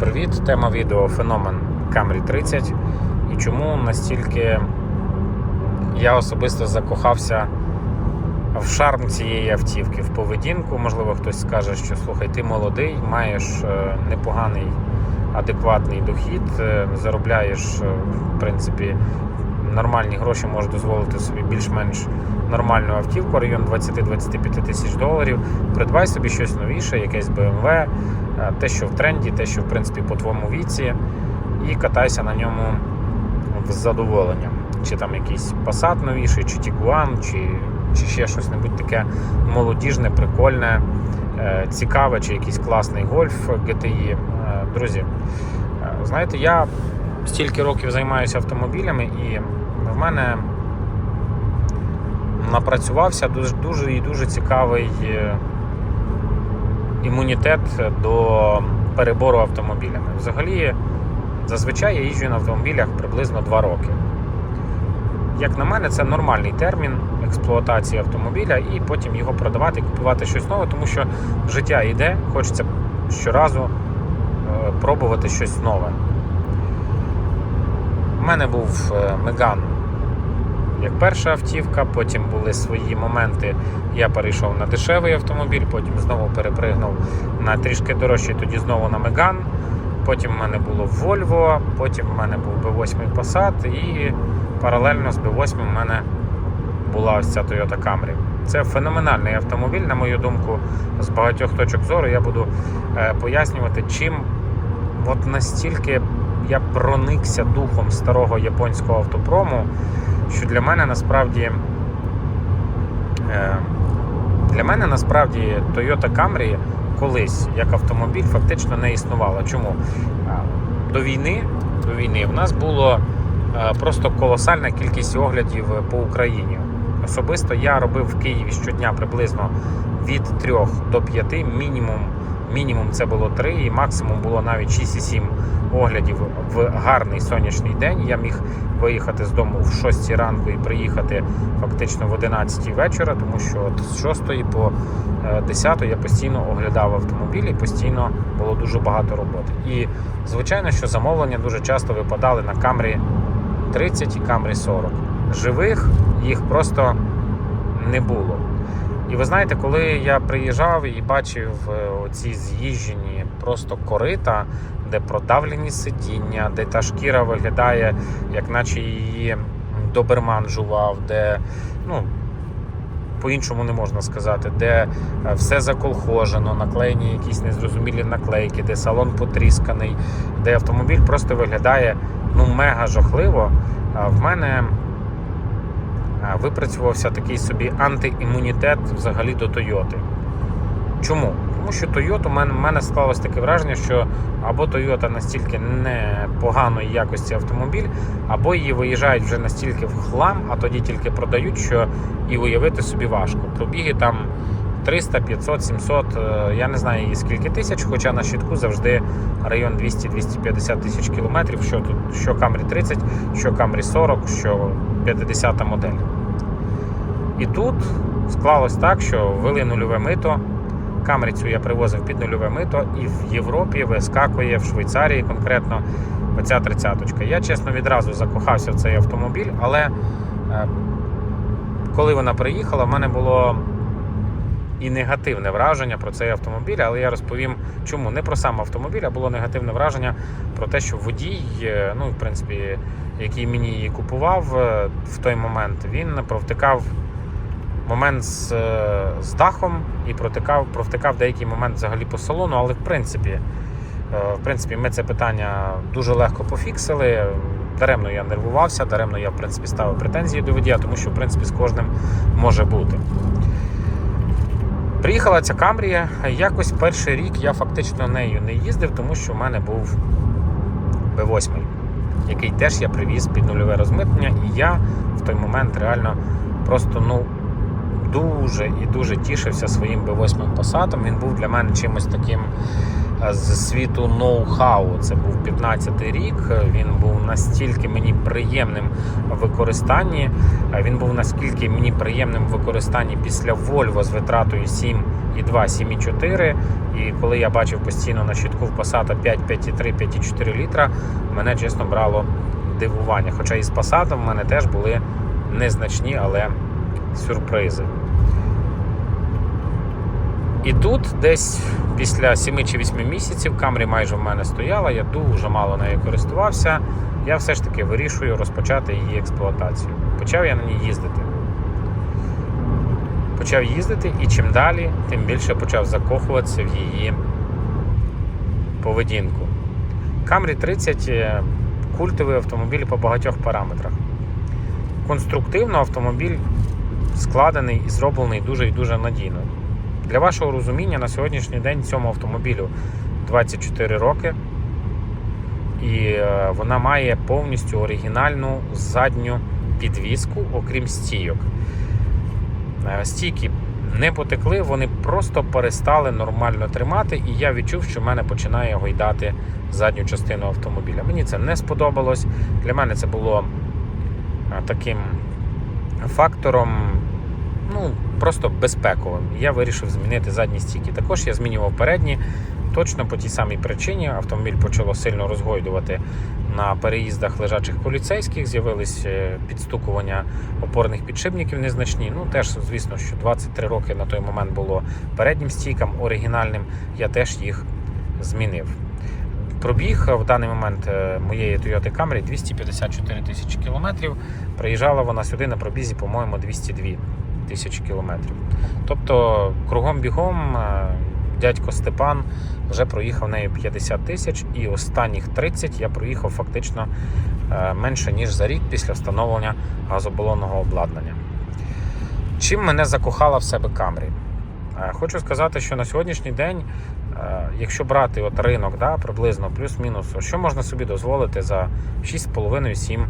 привіт! Тема відео феномен Camry 30 і чому настільки я особисто закохався в шарм цієї автівки, в поведінку. Можливо, хтось скаже, що слухай, ти молодий, маєш е, непоганий адекватний дохід, е, заробляєш, е, в принципі, нормальні гроші, можеш дозволити собі більш-менш нормальну автівку, район 20-25 тисяч доларів. Придбай собі щось новіше, якесь BMW, те, що в тренді, те, що в принципі по твоєму віці, і катайся на ньому з задоволенням. Чи там якийсь Passat новіший, чи Tiguan, чи, чи ще щось небудь таке молодіжне, прикольне, е, цікаве, чи якийсь класний гольф GTI. Е, Друзі, е, знаєте, я стільки років займаюся автомобілями, і в мене напрацювався дуже, дуже і дуже цікавий е, імунітет до перебору автомобілями. Взагалі, зазвичай я їжджу на автомобілях приблизно 2 роки. Як на мене, це нормальний термін експлуатації автомобіля, і потім його продавати купувати щось нове, тому що життя йде, хочеться щоразу е, пробувати щось нове. У мене був е, Меган як перша автівка, потім були свої моменти. Я перейшов на дешевий автомобіль, потім знову перепригнув на трішки дорожчий, тоді знову на Меган. Потім в мене було Volvo, потім в мене був B8 Passat і паралельно з B8 в мене була ось ця Toyota Camry. Це феноменальний автомобіль, на мою думку, з багатьох точок зору. Я буду е, пояснювати, чим от настільки я проникся духом старого японського автопрому, що для мене насправді е, для мене насправді Toyota Camry колись як автомобіль фактично не існувала. Чому? Е, До війни, до війни в нас було е, просто колосальна кількість оглядів по Україні. Особисто я робив в Києві щодня приблизно від 3 до 5, мінімум, мінімум це було 3, і максимум було навіть 6,7 оглядів в гарний сонячний день. Я міг виїхати з дому в 6 ранку і приїхати фактично в 11 вечора, тому що з 6 по е, 10 я постійно оглядав автомобілі, постійно було дуже багато роботи. І звичайно, що замовлення дуже часто випадали на Camry 30 і Camry 40. Живих їх просто не було. І ви знаєте, коли я приїжджав і бачив е, оці з'їжджені просто корита, де продавлені сидіння, де та шкіра виглядає, як наче її доберман жував, де, ну, по-іншому не можна сказати, де е, все заколхожено, наклеєні якісь незрозумілі наклейки, де салон потрісканий, де автомобіль просто виглядає ну, мега жахливо. В мене випрацювався такий собі антиімунітет взагалі до Тойоти. Чому? Тому що Toyota, у мене, в мене склалось таке враження, що або Toyota настільки непоганої якості автомобіль, або її виїжджають вже настільки в хлам, а тоді тільки продають, що і уявити собі важко. Пробіги там 300, 500, 700, е, я не знаю її скільки тисяч, хоча на щитку завжди район 200-250 тисяч кілометрів, що тут, що Camry 30, що Camry 40, що 50 модель. І тут склалось так, що ввели нульове мито. Камрі цю я привозив під нульове мито, і в Європі вискакує в Швейцарії конкретно оця тридцяточка. Я чесно відразу закохався в цей автомобіль, але е, коли вона приїхала, в мене було і негативне враження про цей автомобіль, але я розповім, чому не про сам автомобіль, а було негативне враження про те, що водій, е, ну в принципі, який мені її купував е, в той момент, він провтикав момент з, е, з дахом і протикав, провтикав деякий момент взагалі по салону, але в принципі, в принципі, ми це питання дуже легко пофіксили. Даремно я нервувався, даремно я в принципі ставив претензії до водія, тому що в принципі з кожним може бути. Приїхала ця Камрія, якось перший рік я фактично нею не їздив, тому що в мене був B8, який теж я привіз під нульове розмитнення, і я в той момент реально просто ну, дуже і дуже тішився своїм B8 Passat. Він був для мене чимось таким з світу ноу-хау. Це був 15-й рік. Він був настільки мені приємним в використанні. Е, Він був наскільки мені приємним в використанні після Volvo з витратою 7,2, 7,4. І коли я бачив постійно на щитку в Passat 5, 5,3, 5,4 літра, мене чесно брало дивування. Хоча і з Passat в мене теж були незначні, але сюрпризи. І тут десь після 7 чи 8 місяців Камрі майже в мене стояла, я дуже мало нею користувався. Я все ж таки вирішую розпочати її експлуатацію. Почав я на ній їздити. Почав їздити, і чим далі, тим більше почав закохуватися в її поведінку. Camry 30 е, культовий автомобіль по багатьох параметрах. Конструктивно автомобіль складений і зроблений дуже і дуже надійно. Для вашого розуміння, на сьогоднішній день цьому автомобілю 24 роки, і е, вона має повністю оригінальну задню підвіску, окрім стійок. Е, Стійки не потекли, вони просто перестали нормально тримати, і я відчув, що в мене починає гойдати задню частину автомобіля. Мені це не сподобалось. Для мене це було е, таким фактором, ну, просто безпековим. Я вирішив змінити задні стійки. Також я змінював передні. Точно по тій самій причині автомобіль почало сильно розгойдувати на переїздах лежачих поліцейських. З'явились е, підстукування опорних підшипників незначні. Ну теж, звісно, що 23 роки на той момент було переднім стійкам оригінальним. Я теж їх змінив. Пробіг в даний момент е, моєї Toyota Camry 254 тисячі кілометрів. Приїжджала вона сюди на пробізі, по-моєму, 202 тисячі кілометрів. Тобто, кругом бігом е, дядько Степан вже проїхав нею 50 тисяч, і останніх 30 я проїхав фактично е, менше ніж за рік після встановлення газобалонного обладнання. Чим мене закохала в себе Камрі? Е, Хочу сказати, що на сьогоднішній день, якщо брати от ринок, да, приблизно плюс-мінус, що можна собі дозволити за 6,5-7 е,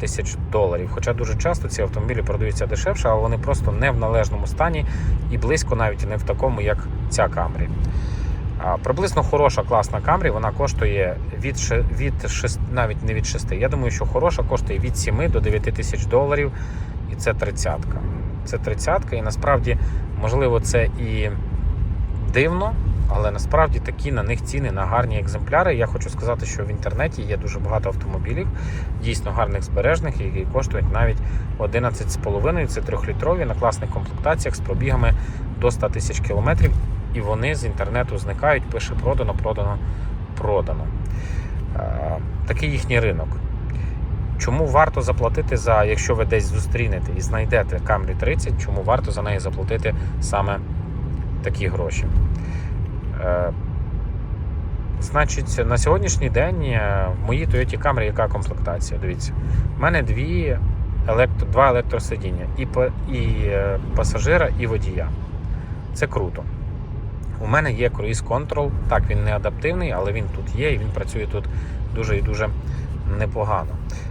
тисяч доларів. Хоча дуже часто ці автомобілі продаються дешевше, але вони просто не в належному стані і близько навіть не в такому, як ця Камрі. Приблизно хороша класна Камрі, вона коштує від, від 6, навіть не від 6. Я думаю, що хороша коштує від 7 до 9 тисяч доларів, і це тридцятка. Це тридцятка, і насправді, можливо, це і дивно, але насправді такі на них ціни на гарні екземпляри. Я хочу сказати, що в інтернеті є дуже багато автомобілів, дійсно гарних збережних, які коштують навіть 11,5. Це трьохлітрові на класних комплектаціях з пробігами до 100 тисяч кілометрів. І вони з інтернету зникають, пише продано, продано, продано. Такий їхній ринок. Чому варто заплатити за, якщо ви десь зустрінете і знайдете Camry 30, чому варто за неї заплатити саме такі гроші? Е, Значить, на сьогоднішній день е, в моїй Toyota Camry яка комплектація? Дивіться, в мене дві електро, два електросидіння і, і е, пасажира, і водія. Це круто. У мене є круїз контрол. Так, він не адаптивний, але він тут є і він працює тут дуже і дуже непогано.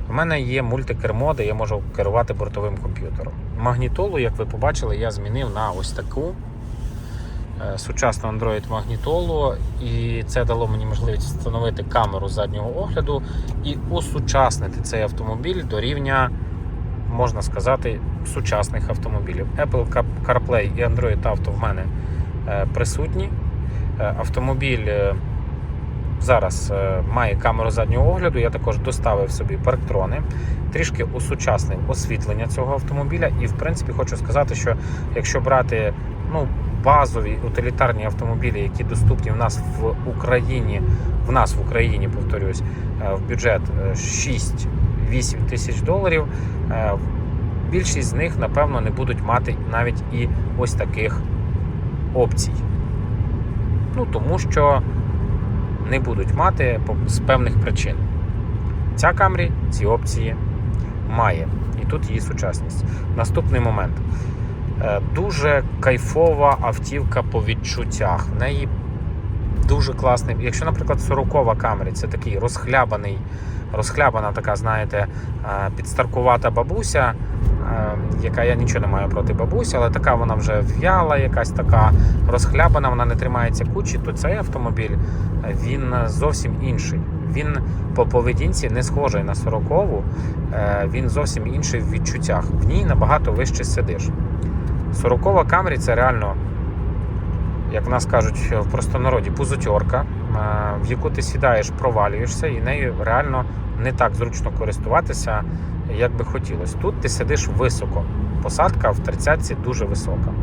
У мене є мультикермо, де я можу керувати бортовим комп'ютером. Магнітолу, як ви побачили, я змінив на ось таку сучасну Android магнітолу, і це дало мені можливість встановити камеру заднього огляду і осучаснити цей автомобіль до рівня, можна сказати, сучасних автомобілів. Apple CarPlay і Android Auto в мене е, присутні. Е, Автомобіль е, зараз е, має камеру заднього огляду. Я також доставив собі парктрони, трішки осучаснив освітлення цього автомобіля. І, в принципі, хочу сказати, що якщо брати ну, базові утилітарні автомобілі, які доступні в нас в Україні, в нас в Україні, повторюсь, е, в бюджет е, 6-8 тисяч доларів. е, Більшість з них, напевно, не будуть мати навіть і ось таких опцій. Ну, тому що не будуть мати з певних причин. Ця Camry ці опції має. І тут її сучасність. Наступний момент. Е, Дуже кайфова автівка по відчуттях. В неї дуже класний. Якщо, наприклад, 40-ва Camry це такий розхлябаний розхлябана така, знаєте, е, підстаркувата бабуся, е, яка я нічого не маю проти бабусі, але така вона вже в'яла, якась така розхлябана, вона не тримається кучі, то цей автомобіль він зовсім інший. Він по поведінці не схожий на 40-ву, е, він зовсім інший в відчуттях. В ній набагато вище сидиш. 40-ва Камрі це реально, як в нас кажуть в простонароді, пузотерка, е, в яку ти сідаєш, провалюєшся, і нею реально не так зручно користуватися, як би хотілося. Тут ти сидиш високо. Посадка в 30-ці дуже висока.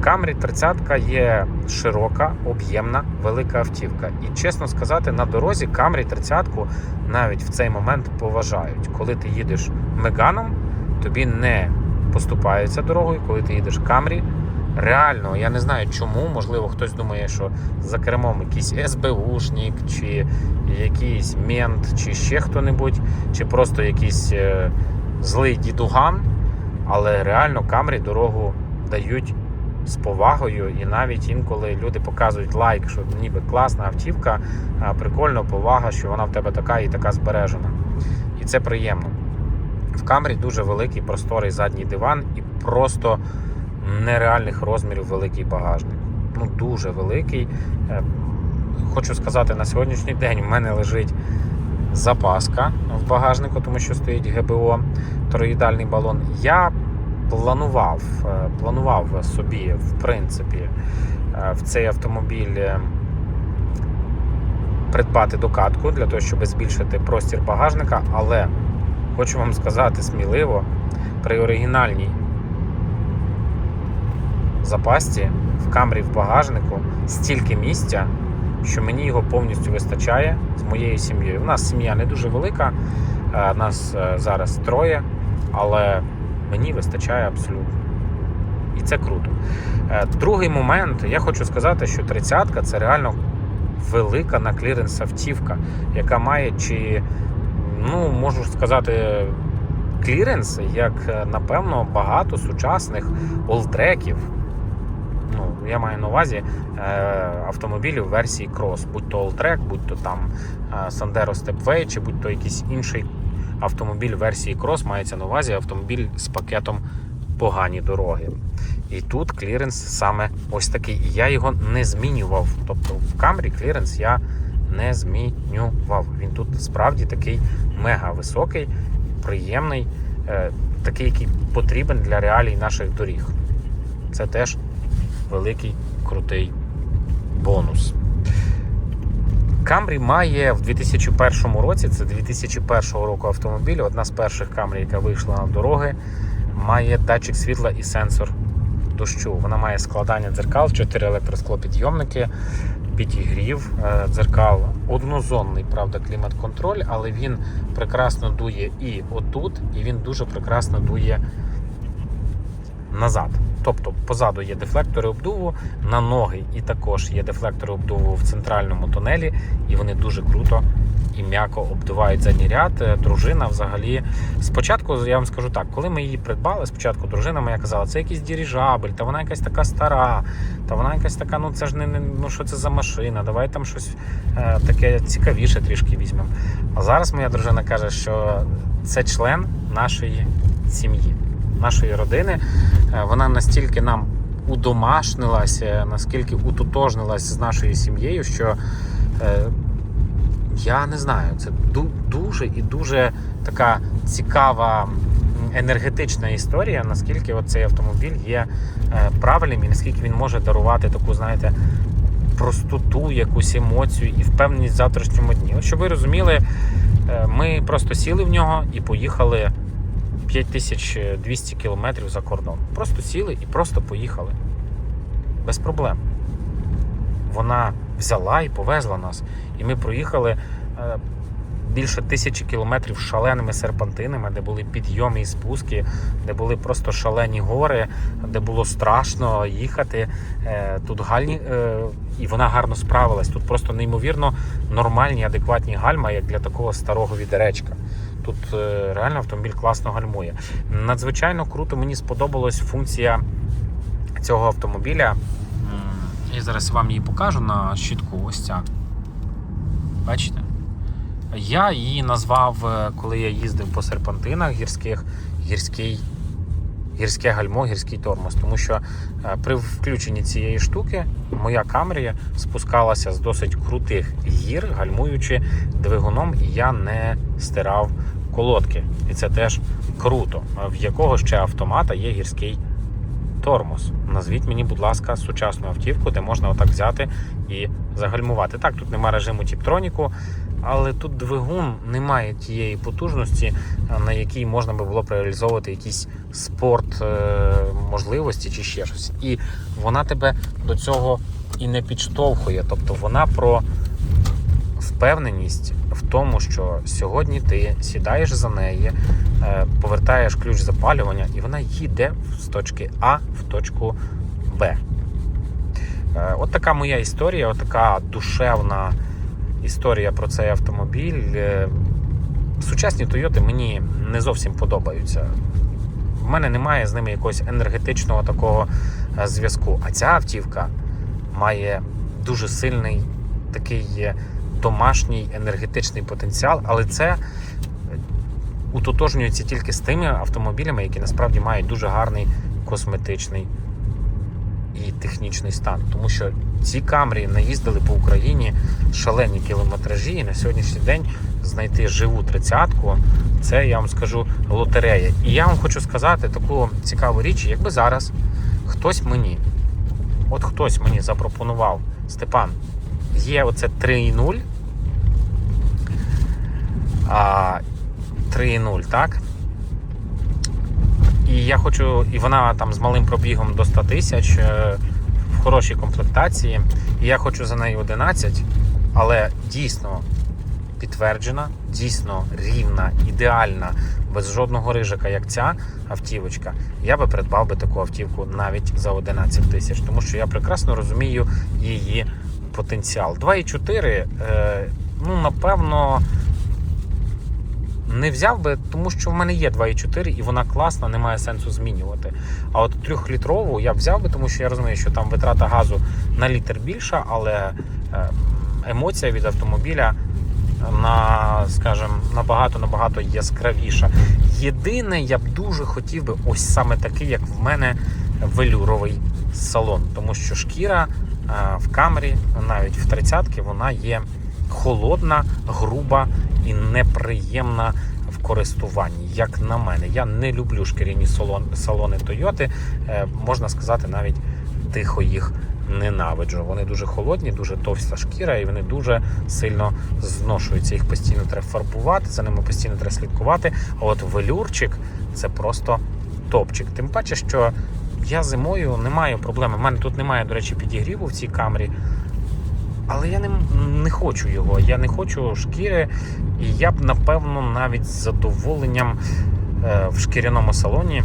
Камрі 30-ка є широка, об'ємна, велика автівка. І чесно сказати, на дорозі Камрі 30-ку навіть в цей момент поважають. Коли ти їдеш Меганом, тобі не поступаються дорогою, коли ти їдеш Камрі. Реально, я не знаю чому. Можливо, хтось думає, що за кермом якийсь СБУшник, чи якийсь мент, чи ще хто-небудь, чи просто якийсь е, злий дідуган. Але реально Камрі дорогу дають з повагою, і навіть інколи люди показують лайк, що ніби класна автівка, прикольно, повага, що вона в тебе така і така збережена. І це приємно. В камері дуже великий просторий задній диван і просто нереальних розмірів великий багажник. Ну, дуже великий. Е, Хочу сказати, на сьогоднішній день в мене лежить запаска в багажнику, тому що стоїть ГБО, тороїдальний балон. Я планував, е, планував собі, в принципі, е, в цей автомобіль придбати докатку для того, щоб збільшити простір багажника, але хочу вам сказати сміливо, при оригінальній запасці в камері в багажнику стільки місця, що мені його повністю вистачає з моєю сім'єю. У нас сім'я не дуже велика, е, нас е, зараз троє, але мені вистачає абсолютно. І це круто. Е, Другий момент, я хочу сказати, що 30-ка це реально велика на кліренс автівка, яка має чи, ну, можу сказати, кліренс, як е, напевно багато сучасних олтреків. Ну, я маю на увазі е, автомобілів версії Cross, будь то Alltrack, будь то там е, Sandero Stepway, чи будь то якийсь інший автомобіль версії Cross, мається на увазі автомобіль з пакетом погані дороги. І тут кліренс саме ось такий. І я його не змінював. Тобто в камері кліренс я не змінював. Він тут справді такий мега високий, приємний, е, такий, який потрібен для реалій наших доріг. Це теж великий крутий бонус. Камрі має в 2001 році, це 2001 року автомобіль, одна з перших Камрі, яка вийшла на дороги, має датчик світла і сенсор дощу. Вона має складання дзеркал, 4 електросклопідйомники, підігрів е, дзеркал, однозонний, правда, клімат-контроль, але він прекрасно дує і отут, і він дуже прекрасно дує назад. Тобто позаду є дефлектори обдуву, на ноги і також є дефлектори обдуву в центральному тунелі, і вони дуже круто і м'яко обдувають задній ряд. Е, Дружина взагалі. Спочатку я вам скажу так, коли ми її придбали, спочатку дружина моя казала, це якийсь діріжабель, та вона якась така стара, та вона якась така, ну це ж не, ну що це за машина, давай там щось е, таке цікавіше трішки візьмемо. А зараз моя дружина каже, що це член нашої сім'ї, нашої родини. Е, Вона настільки нам удомашнилася, наскільки утотожнилась з нашою сім'єю, що е, я не знаю, це дуже і дуже така цікава енергетична історія, наскільки цей автомобіль є е, правильним і наскільки він може дарувати таку, знаєте, простоту, якусь емоцію і впевненість в завтрашньому дні. Щоб ви розуміли, е, ми просто сіли в нього і поїхали 5200 кілометрів за кордон. Просто сіли і просто поїхали. Без проблем. Вона взяла і повезла нас. І ми проїхали е, більше тисячі кілометрів шаленими серпантинами, де були підйоми і спуски, де були просто шалені гори, де було страшно їхати. Е, Тут гальні, е, і вона гарно справилась. Тут просто неймовірно нормальні, адекватні гальма, як для такого старого відеречка. Тут реально автомобіль класно гальмує. Надзвичайно круто мені сподобалась функція цього автомобіля. Зараз вам її покажу на щитку. Ось ця. Бачите? Я її назвав, е, коли я їздив по серпантинах гірських, гірський, гірське гальмо, гірський тормоз. Тому що е, при включенні цієї штуки моя камрія спускалася з досить крутих гір, гальмуючи двигуном, і я не стирав колодки. І це теж круто. В якого ще автомата є гірський тормоз. Назвіть мені, будь ласка, сучасну автівку, де можна отак взяти і загальмувати. Так, тут немає режиму тіптроніку, але тут двигун не має тієї потужності, на якій можна би було реалізовувати якісь спорт е, можливості чи ще щось. І вона тебе до цього і не підштовхує. Тобто вона про впевненість в тому, що сьогодні ти сідаєш за неї, е, повертаєш ключ запалювання, і вона їде з точки А в точку Б. Е, От така моя історія, от така душевна історія про цей автомобіль. Е, Сучасні Тойоти мені не зовсім подобаються. В мене немає з ними якогось енергетичного такого е, зв'язку. А ця автівка має дуже сильний такий е, домашній енергетичний потенціал, але це е, утотожнюється тільки з тими автомобілями, які насправді мають дуже гарний косметичний і технічний стан. Тому що ці камрі наїздили по Україні шалені кілометражі, і на сьогоднішній день знайти живу тридцятку це я вам скажу лотерея. І я вам хочу сказати таку цікаву річ, якби зараз хтось мені, от хтось мені запропонував, Степан, є оце 3.0, а 3.0, так? І я хочу, і вона там з малим пробігом до 100 тисяч е, в хорошій комплектації. І я хочу за неї 11, але дійсно підтверджена, дійсно рівна, ідеальна, без жодного рижика, як ця автівочка, я би придбав би таку автівку навіть за 11 тисяч, тому що я прекрасно розумію її потенціал. 2,4, е, ну напевно. Не взяв би, тому що в мене є 2,4 і вона класна, немає сенсу змінювати. А от трьохлітрову я взяв би, тому що я розумію, що там витрата газу на літр більша, але е, емоція від автомобіля на, скажімо, набагато набагато яскравіша. Єдине, я б дуже хотів би ось саме такий, як в мене, велюровий салон, тому що шкіра е, в камері, навіть в 30-ки, вона є холодна, груба і неприємна користуванні, як на мене. Я не люблю шкіряні салони Тойоти. Е, можна сказати, навіть тихо їх ненавиджу. Вони дуже холодні, дуже товста шкіра, і вони дуже сильно зношуються. Їх постійно треба фарбувати, за ними постійно треба слідкувати. А от велюрчик це просто топчик. Тим паче, що я зимою не маю проблеми. У мене тут немає, до речі, підігріву в цій камері. Але я не, не хочу його. Я не хочу шкіри, і я б напевно навіть з задоволенням е, в шкіряному салоні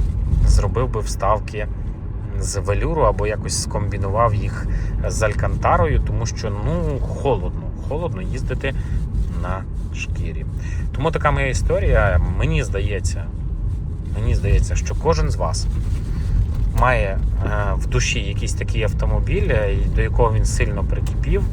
зробив би вставки з велюру або якось скомбінував їх з алькантарою, тому що ну холодно, холодно їздити на шкірі. Тому така моя історія. Мені здається, мені здається, що кожен з вас має е, в душі якийсь такий автомобіль, е, до якого він сильно прикипів.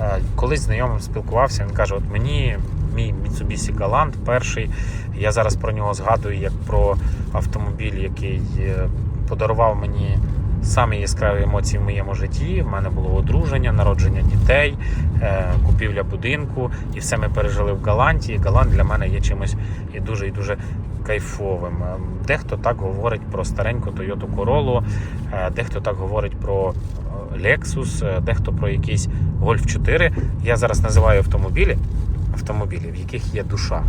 Е, Колись знайомим спілкувався, він каже: от мені мій Mitsubishi Galant перший, я зараз про нього згадую як про автомобіль, який подарував мені самі яскраві емоції в моєму житті. В мене було одруження, народження дітей, купівля будинку, і все ми пережили в Галанті. Галант для мене є чимось і дуже і дуже кайфовим. Е, Дехто так говорить про стареньку Toyota Corolla, е, дехто так говорить про е, Lexus, дехто про якийсь Golf 4. Я зараз називаю автомобілі, автомобілі, в яких є душа.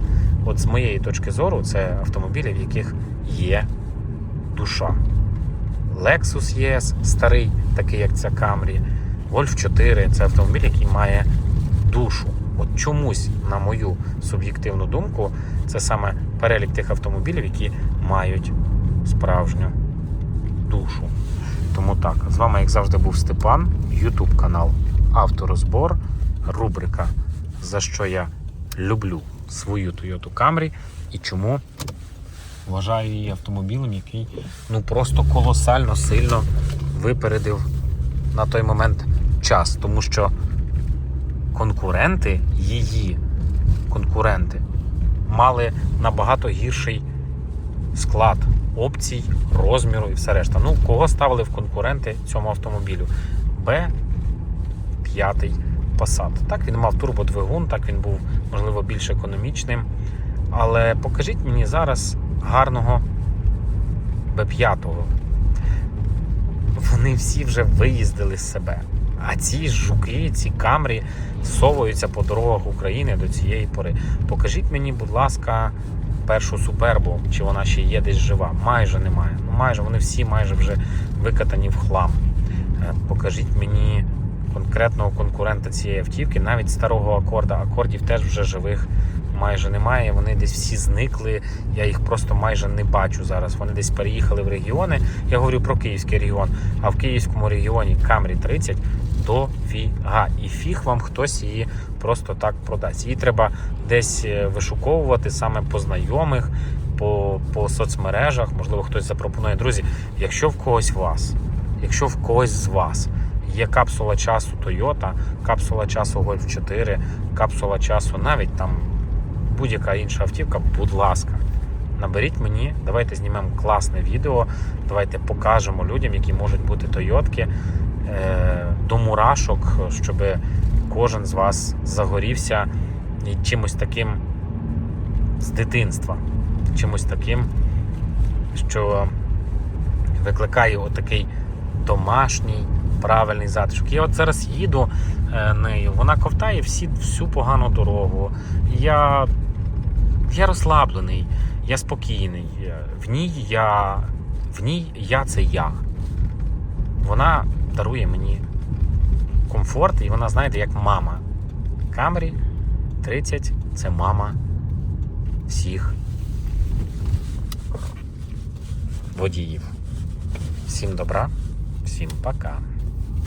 От з моєї точки зору, це автомобілі, в яких є душа. Lexus ES старий, такий як ця Camry. Golf 4 це автомобіль, який має душу. От чомусь, на мою суб'єктивну думку, це саме перелік тих автомобілів, які мають справжню душу. Тому так, з вами, як завжди, був Степан, YouTube канал Авторозбор, рубрика За що я люблю свою Toyota Camry і чому вважаю її автомобілем, який ну просто колосально сильно випередив на той момент час, тому що конкуренти її, конкуренти мали набагато гірший склад опцій, розміру і все решта. Ну, кого ставили в конкуренти цьому автомобілю? Б5 Passat. Так, він мав турбодвигун, так він був, можливо, більш економічним. Але покажіть мені зараз гарного Б5. Вони всі вже виїздили з себе. А ці жуки, ці камрі совуються по дорогах України до цієї пори. Покажіть мені, будь ласка, першу супербу, чи вона ще є десь жива. Майже немає. Ну майже вони всі майже вже викатані в хлам. Е, Покажіть мені конкретного конкурента цієї автівки, навіть старого акорда. Акордів теж вже живих майже немає. Вони десь всі зникли. Я їх просто майже не бачу зараз. Вони десь переїхали в регіони. Я говорю про київський регіон. А в київському регіоні Камрі 30 до фіга. І фіг вам хтось її просто так продасть. Її треба десь е, вишуковувати саме по знайомих, по, по соцмережах. Можливо, хтось запропонує. Друзі, якщо в когось вас, якщо в когось з вас є капсула часу Toyota, капсула часу Golf 4, капсула часу навіть там будь-яка інша автівка, будь ласка. Наберіть мені, давайте знімемо класне відео. Давайте покажемо людям, які можуть бути Тойотки до мурашок, щоб кожен з вас загорівся чимось таким з дитинства, чимось таким, що викликає отакий домашній правильний затишок. Я от зараз їду е, нею, вона ковтає всі, всю погану дорогу. Я, я розслаблений, я спокійний. В ній я, в ній я це я. Вона дарує мені комфорт, і вона, знаєте, як мама. Камрі 30 це мама всіх водіїв. Всім добра, всім пока.